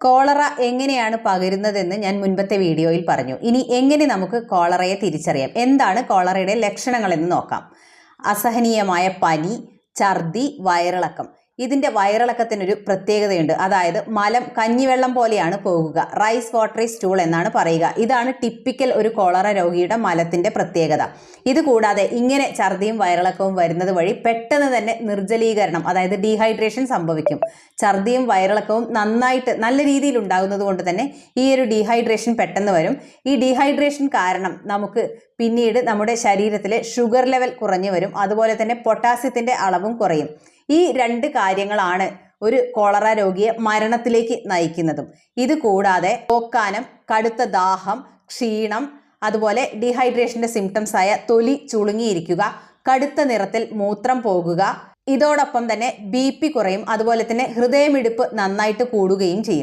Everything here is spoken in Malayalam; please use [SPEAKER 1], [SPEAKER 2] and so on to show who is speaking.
[SPEAKER 1] കോളറ എങ്ങനെയാണ് പകരുന്നതെന്ന് ഞാൻ മുൻപത്തെ വീഡിയോയിൽ പറഞ്ഞു. ഇനി എങ്ങനെ നമുക്ക് കോളറയെ തിരിച്ചറിയാം? എന്താണ് കോളറയുടെ ലക്ഷണങ്ങളെന്ന് നോക്കാം. അസഹനീയമായ പനി ഛർദി വയറിളക്കം. ഇതിന്റെ വയറിളക്കത്തിനൊരു പ്രത്യേകതയുണ്ട്. അതായത് മലം കഞ്ഞിവെള്ളം പോലെയാണ് പോകുക. റൈസ് വാട്ടറി സ്റ്റൂൾ എന്നാണ് പറയുക. ഇതാണ് ടിപ്പിക്കൽ ഒരു കോളറ രോഗിയുടെ മലത്തിന്റെ പ്രത്യേകത. ഇത് കൂടാതെ ഇങ്ങനെ ഛർദിയും വയറിളക്കവും വരുന്നത് വഴി പെട്ടെന്ന് തന്നെ നിർജലീകരണം അതായത് ഡീഹൈഡ്രേഷൻ സംഭവിക്കും. ഛർദിയും വയറിളക്കവും നന്നായിട്ട് നല്ല രീതിയിൽ ഉണ്ടാകുന്നത് കൊണ്ട് തന്നെ ഈ ഒരു ഡീഹൈഡ്രേഷൻ പെട്ടെന്ന് വരും. ഈ ഡീഹൈഡ്രേഷൻ കാരണം നമുക്ക് പിന്നീട് നമ്മുടെ ശരീരത്തിലെ ഷുഗർ ലെവൽ കുറഞ്ഞു വരും. അതുപോലെ തന്നെ പൊട്ടാസ്യത്തിന്റെ അളവും കുറയും. ഈ രണ്ട് കാര്യങ്ങളാണ് ഒരു കോളറ രോഗിയെ മരണത്തിലേക്ക് നയിക്കുന്നതും. ഇത് കൂടാതെ പോക്കാനം കടുത്ത ദാഹം ക്ഷീണം അതുപോലെ ഡീഹൈഡ്രേഷന്റെ സിംറ്റംസ് ആയ തൊലി ചുളുങ്ങിയിരിക്കുക കടുത്ത നിറത്തിൽ മൂത്രം പോകുക ഇതോടൊപ്പം തന്നെ ബി പി കുറയും അതുപോലെ തന്നെ ഹൃദയമിടിപ്പ് നന്നായിട്ട് കൂടുകയും ചെയ്യും.